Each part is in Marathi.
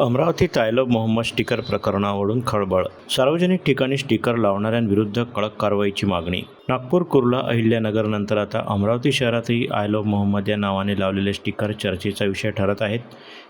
अमरावती आयलो मोहम्मद स्टिकर प्रकरणावरून खळबळ. सार्वजनिक ठिकाणी स्टिकर लावणाऱ्यांविरुद्ध कडक कारवाईची मागणी. नागपूर कुर्ला अहिल्यानगर नंतर आता अमरावती शहरातही आयलो मोहम्मद या नावाने लावलेले स्टिकर चर्चेचा विषय ठरत आहेत.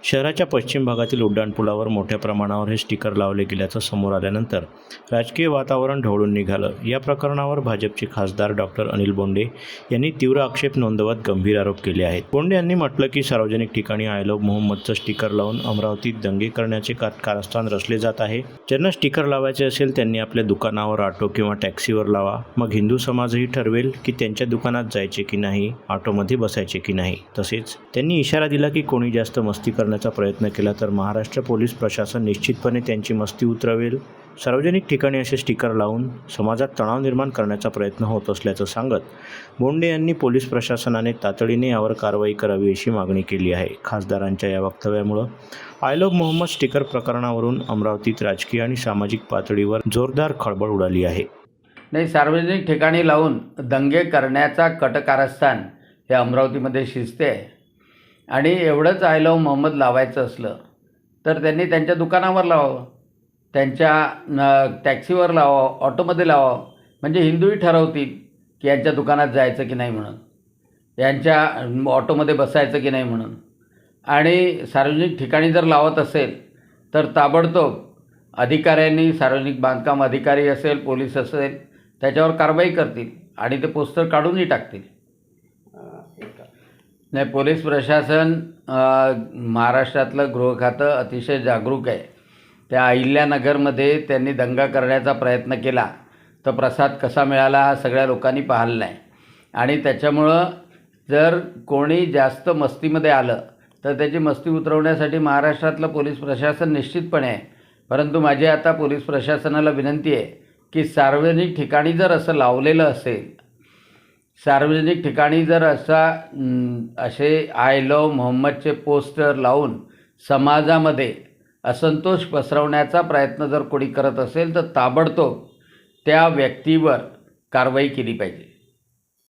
शहराच्या पश्चिम भागातील उड्डाणपुलावर मोठ्या प्रमाणावर हे स्टिकर लावले गेल्याचं समोर आल्यानंतर राजकीय वातावरण ढवळून निघालं. या प्रकरणावर भाजपचे खासदार डॉक्टर अनिल बोंडे यांनी तीव्र आक्षेप नोंदवत गंभीर आरोप केले आहेत. बोंडे यांनी म्हटलं की सार्वजनिक ठिकाणी आय लव्ह मोहम्मदचं स्टिकर लावून अमरावतीत दंगे करण्याचे का कारस्थान रचले जात आहे? ज्यांना स्टिकर लावायचे असेल त्यांनी आपल्या दुकानावर ऑटो किंवा टॅक्सीवर लावा. मग हिंदू समाजही ठरवेल की त्यांच्या दुकानात जायचे की नाही ऑटोमध्ये बसायचे की नाही. तसेच त्यांनी इशारा दिला की कोणी जास्त मस्ती करण्याचा प्रयत्न केला तर महाराष्ट्र पोलीस प्रशासन निश्चितपणे त्यांची मस्ती उतरवेल. सार्वजनिक ठिकाणी असे स्टिकर लावून समाजात तणाव निर्माण करण्याचा प्रयत्न होत असल्याचं सांगत बोंडे यांनी पोलीस प्रशासनाने तातडीने यावर कारवाई करावी अशी मागणी केली आहे. खासदारांच्या या वक्तव्यामुळं आयलोग मोहम्मद स्टिकर प्रकरणावरून अमरावतीत राजकीय आणि सामाजिक पातळीवर जोरदार खळबळ उडाली आहे. नाही सार्वजनिक ठिकाणी लावून दंगे करण्याचा कटकारस्थान हे अमरावतीमध्ये शिजते. आहे आणि एवढंच आय लव मोहम्मद लावायचं असलं तर त्यांनी त्यांच्या दुकानावर लावावं त्यांच्या न टॅक्सीवर लावावं ऑटोमध्ये लावावं. म्हणजे हिंदूही ठरवतील की यांच्या दुकानात जायचं की नाही म्हणून यांच्या ऑटोमध्ये बसायचं की नाही म्हणून. आणि सार्वजनिक ठिकाणी जर लावत असेल तर ताबडतोब अधिकाऱ्यांनी सार्वजनिक बांधकाम अधिकारी असेल पोलीस असेल त्याच्यावर कारवाई करतील आणि ते पोस्टर काढूनही टाकतील. नाही पोलीस प्रशासन महाराष्ट्रातलं गृह खातं अतिशय जागरूक आहे. त्या अहिल्यानगरमध्ये त्यांनी दंगा करण्याचा प्रयत्न केला तर प्रसाद कसा मिळाला हा सगळ्या लोकांनी पाहिला आहे आणि त्याच्यामुळं जर कोणी जास्त मस्तीमध्ये आलं तर त्याची मस्ती उतरवण्यासाठी महाराष्ट्रातलं पोलीस प्रशासन निश्चितपणे आहे. परंतु माझी आता पोलीस प्रशासनाला विनंती आहे की सार्वजनिक ठिकाणी जर असं लावलेलं असेल सार्वजनिक ठिकाणी जर असा असे आय लव मोहम्मदचे पोस्टर लावून समाजामध्ये असंतोष पसरवण्याचा प्रयत्न जर कोणी करत असेल तर ताबडतोब त्या व्यक्तीवर कारवाई केली पाहिजे.